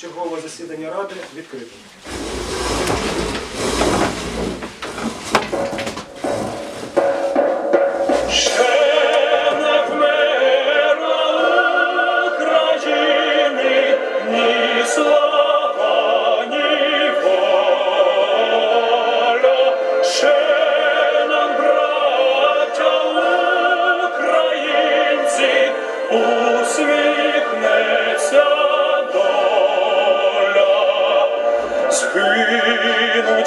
позачергового засідання Ради відкритим.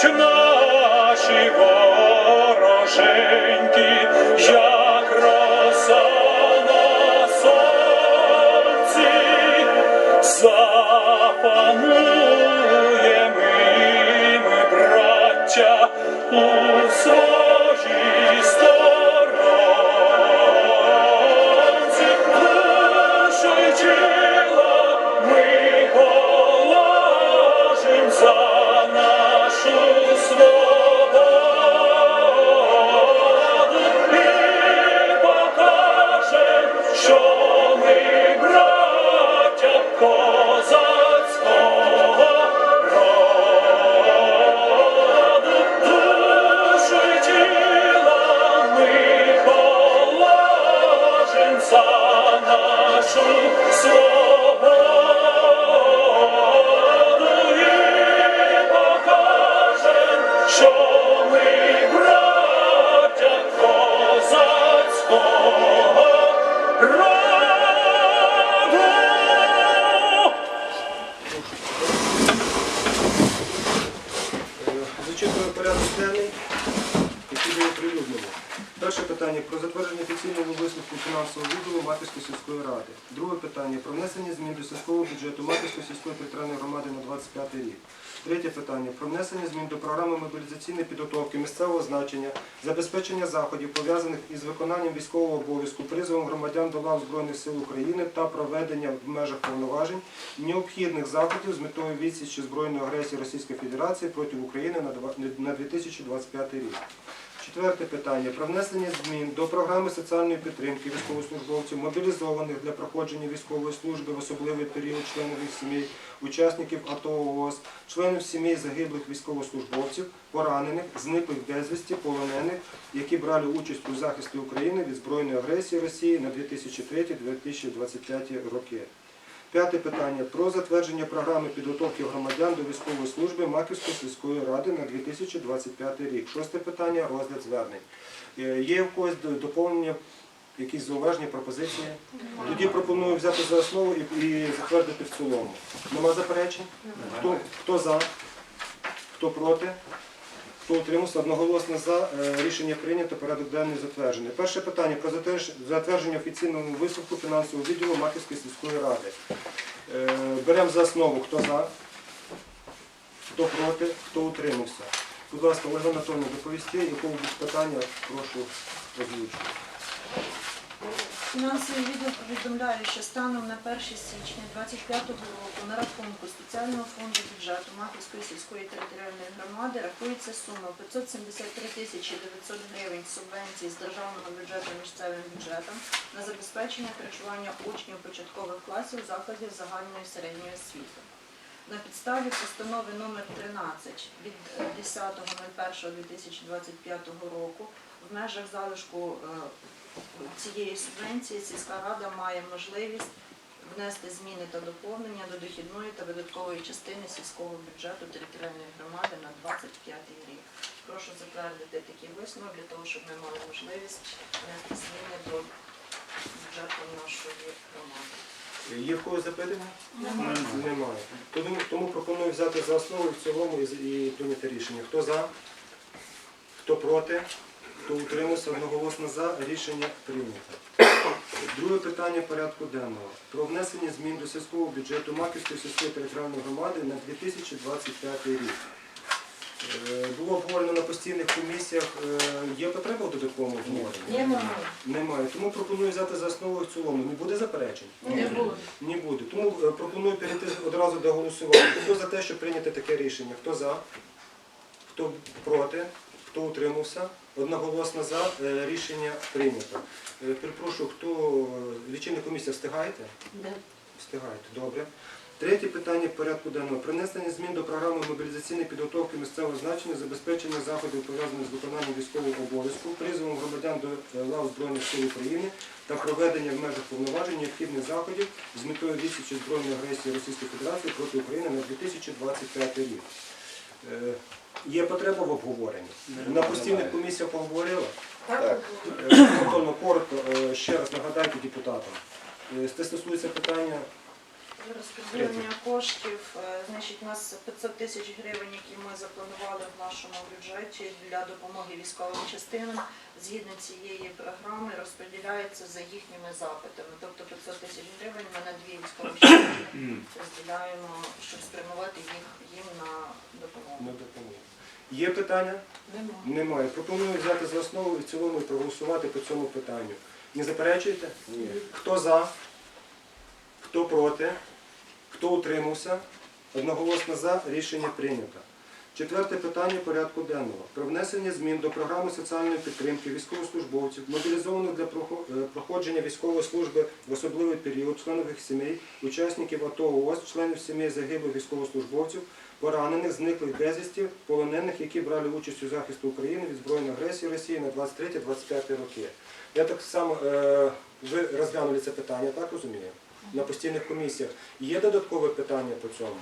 Згинуть наші вороженьки, як роса на сонці, запануємо питання про внесення змін до сільського бюджету Матівської сільської територіальної громади на 25 рік. Третє питання про внесення змін до програми мобілізаційної підготовки місцевого значення, забезпечення заходів, пов'язаних із виконанням військового обов'язку, призовом громадян до лав Збройних сил України та проведення в межах повноважень необхідних заходів з метою відсічі збройної агресії Російської Федерації проти України на на 2025 рік. Четверте питання про внесення змін до програми соціальної підтримки військовослужбовців, мобілізованих для проходження військової служби в особливий період членів їх сімей, учасників АТО ООС, членів сімей загиблих військовослужбовців, поранених, зниклих безвісті, полонених, які брали участь у захисті України від збройної агресії Росії на 2003-2025 роки. П'яте питання про затвердження програми підготовки громадян до військової служби Маківської сільської ради на 2025 рік. Шосте питання розгляд звернень. Е, Є в когось доповнення, якісь зауваження, пропозиції? Тоді пропоную взяти за основу і, і затвердити в цілому. Нема заперечень? Хто, хто за? Хто проти? Хто утримався? Одноголосно за. Е, Рішення прийнято, порядок денний затверджений. Перше питання про затвердження офіційного висновку фінансового відділу Маківської сільської ради. Е, Беремо за основу, хто за, хто проти, хто утримався. Будь ласка, Ольга Анатольовна, доповісти, якого будуть питання, прошу озвучити. Фінансовий відділ повідомляє, що станом на 1 січня 2025 року на рахунку спеціального фонду бюджету Махівської сільської територіальної громади рахується сума 573 тисячі 900 гривень субвенції з державного бюджету місцевим бюджетом на забезпечення харчування учнів початкових класів закладів загальної середньої освіти. На підставі постанови номер 13 від е, 10.01.2025 року в межах залишку е, цієї субвенції сільська рада має можливість внести зміни та доповнення до дохідної та видаткової частини сільського бюджету територіальної громади на 25 рік. Прошу затвердити такий висновок для того, щоб ми мали можливість внести зміни до бюджету нашої громади. Є в когось запитання? Немає. Тому, тому пропоную взяти за основу і в цілому і, і прийняти рішення. Хто за? Хто проти? Хто утримався одноголосно за? Рішення прийнято. Друге питання порядку денного. Про внесення змін до сільського бюджету Маківської сільської територіальної громади на 2025 рік. Е, Було обговорено на постійних комісіях. Е, Є потреба в додатковому обговоренні? Немає. Немає. Тому пропоную взяти за основу і в цілому. Не буде заперечень? Не було. Не буде. Тому е, пропоную перейти одразу до голосування. Хто за те, щоб прийняти таке рішення? Хто за? Хто проти? Хто утримався? Одноголосно за. Е, Рішення прийнято. Е, Перепрошую, хто е, лічильна комісія встигаєте? Встигаєте, добре. Третє питання порядку денного. Принесення змін до програми мобілізаційної підготовки місцевого значення, забезпечення заходів пов'язаних з виконанням військового обов'язку, призовом громадян до е, лав Збройних сил України та проведення в межах повноважень необхідних заходів з метою відсічі збройної агресії Російської Федерації проти України на 2025 рік. Є потреба в обговоренні. На постійних комісіях поговорили. Так, Е, Анатольовна, коротко е, ще раз нагадайте депутатам. Е, Це стосується питання Розподілення коштів, е, значить, у нас 500 тисяч гривень, які ми запланували в нашому бюджеті для допомоги військовим частинам, згідно цієї програми розподіляється за їхніми запитами. Тобто 500 тисяч гривень ми на дві військові частини розділяємо, щоб спрямувати їх їм на допомогу. на допомогу. Є питання? Нема. Немає. Пропоную взяти за основу і в цілому і проголосувати по цьому питанню. Не заперечуєте? Ні. Хто за? Хто проти? Хто утримався? Одноголосно за. Рішення прийнято. Четверте питання порядку денного. Про внесення змін до програми соціальної підтримки військовослужбовців, мобілізованих для е, проходження військової служби в особливий період, членів їх сімей, учасників АТО ООС, членів сімей загиблих військовослужбовців, поранених, зниклих безвісті, полонених, які брали участь у захисті України від збройної агресії Росії на 23-25 роки. Я так само, е, ви розглянули це питання, так розумію? На постійних комісіях. Є додаткове питання по цьому?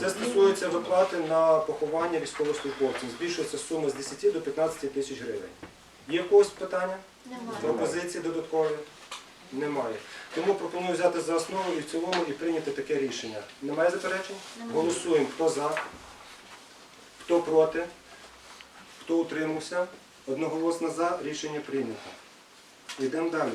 Це стосується виплати на поховання військовослужбовців. Збільшується сума з 10 до 15 тисяч гривень. Є в когось питання? Немає. Пропозиції додаткові? Немає. Тому пропоную взяти за основу і в цілому і прийняти таке рішення. Немає заперечень? Голосуємо. Хто за? Хто проти? Хто утримався? Одноголосно за. Рішення прийнято. Йдемо далі.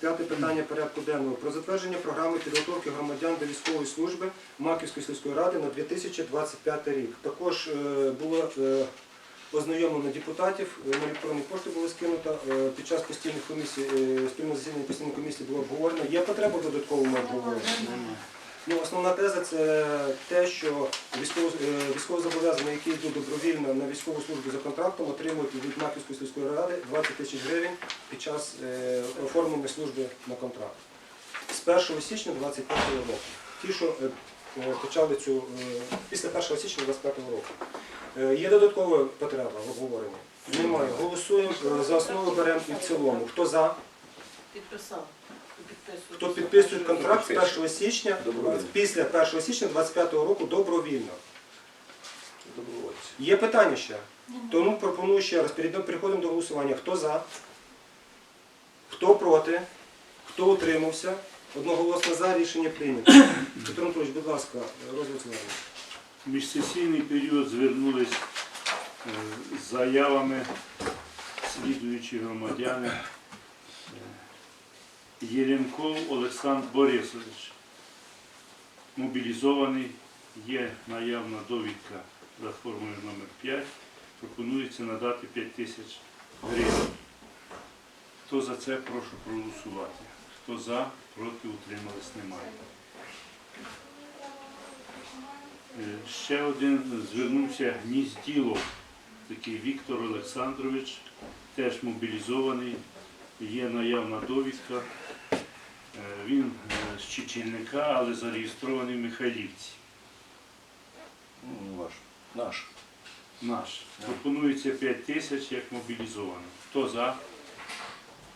П'яте питання порядку денного. Про затвердження програми підготовки громадян до військової служби Маківської сільської ради на 2025 рік. Також е, було е, ознайомлено депутатів, е, електронні пошти було скинуто. Під час постійних комісій, спільного засідання постійної комісії було обговорено. Є потреба в додатковому обговоренні? Ну, основна теза це те, що е, військовозобов'язані, які йдуть добровільно на військову службу за контрактом, отримують від Маківської сільської ради 20 тисяч гривень під час е, оформлення служби на контракт. З 1 січня 2025 року. Ті, що е, почали цю після 1 січня 2025 року. Є додаткова потреба в обговоренні? Немає. Голосуємо за основу беремо і в цілому. Хто за? Підписав. Хто підписує контракт з 1 січня, після 1 січня 25 року добровільно. Є питання ще? Тому пропоную ще раз, переходимо до голосування. Хто за? Хто проти? Хто утримався? Одноголосно за рішення прийнято. Петро Анатолійович, будь ласка, звернення. В міжсесійний період звернулись е, з заявами слідуючі громадяни. Е, Олександр Борисович. Мобілізований, є наявна довідка за формулою номер 5 Пропонується надати 5 тисяч гривень. Хто за це, прошу проголосувати. Хто за, проти, утримались, немає. Е, Ще один звернувся Гнізділов, такий Віктор Олександрович, теж мобілізований, є наявна довідка. Е, Він е, з Чечільника, але зареєстрований в Михайлівці. Ну, Наш. Наш. Наш. Пропонується 5 тисяч як мобілізований. Хто за?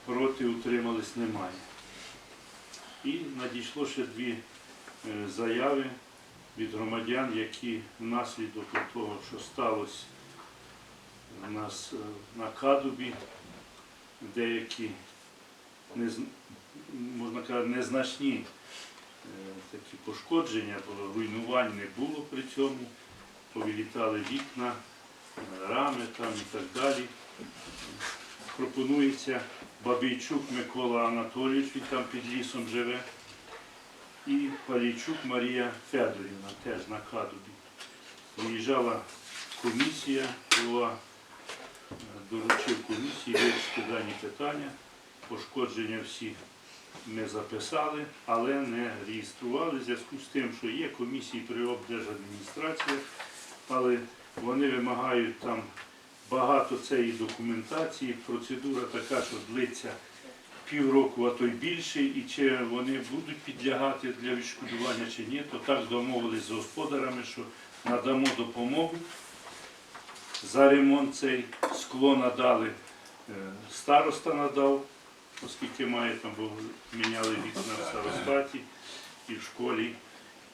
Проти утримались немає. І надійшло ще дві е, заяви від громадян, які внаслідок того, що сталося у нас на Кадубі, деякі можна казати, незначні е, такі пошкодження, руйнувань не було при цьому, повилітали вікна, рами там і так далі. Пропонується Бабійчук Микола Анатолійович, він там під лісом живе, і Палійчук Марія Федорівна, теж на Кадубі. Виїжджала комісія, була, доручив комісії вирішити дані питання. Пошкодження всі ми записали, але не реєстрували в зв'язку з тим, що є комісії при облдержадміністраціях, але вони вимагають там багато цієї документації. Процедура така, що длиться півроку, а то й більше, і чи вони будуть підлягати для відшкодування чи ні, то так домовились з господарами, що надамо допомогу. За ремонт цей скло надали, е, староста надав, оскільки має там, бо міняли вікна в старостаті і в школі.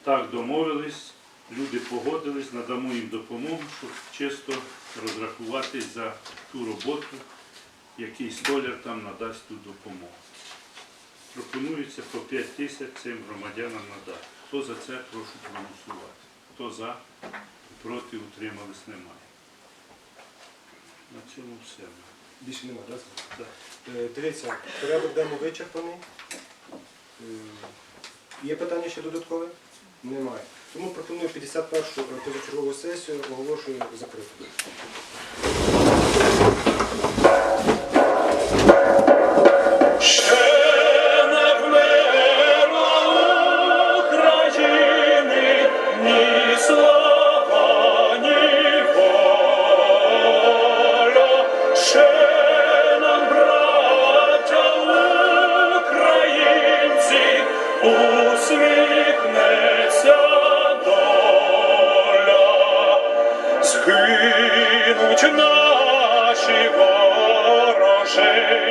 Так домовились, люди погодились, надамо їм допомогу, щоб чисто розрахуватись за ту роботу, який столяр там надасть ту допомогу. Пропонується по 5 тисяч цим громадянам надати. Хто за це, прошу проголосувати. Хто за, проти, утримались, немає. На цьому все. Більше немає, так? Так. Е, Дивіться, порядок демо вичерпаний. Е, Є питання ще додаткове? Немає. Тому пропоную 51-шу позачергову сесію оголошую закритою.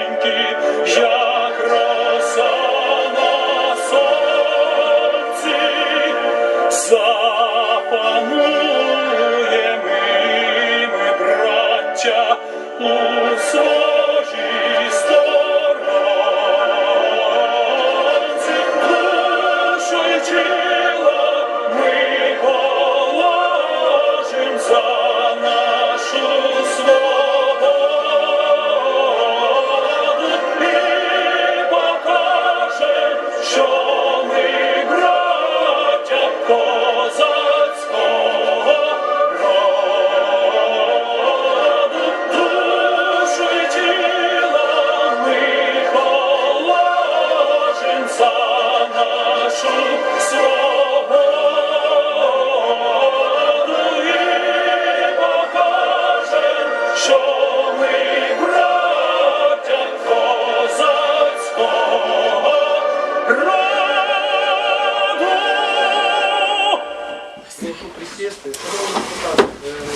Вороженьки, як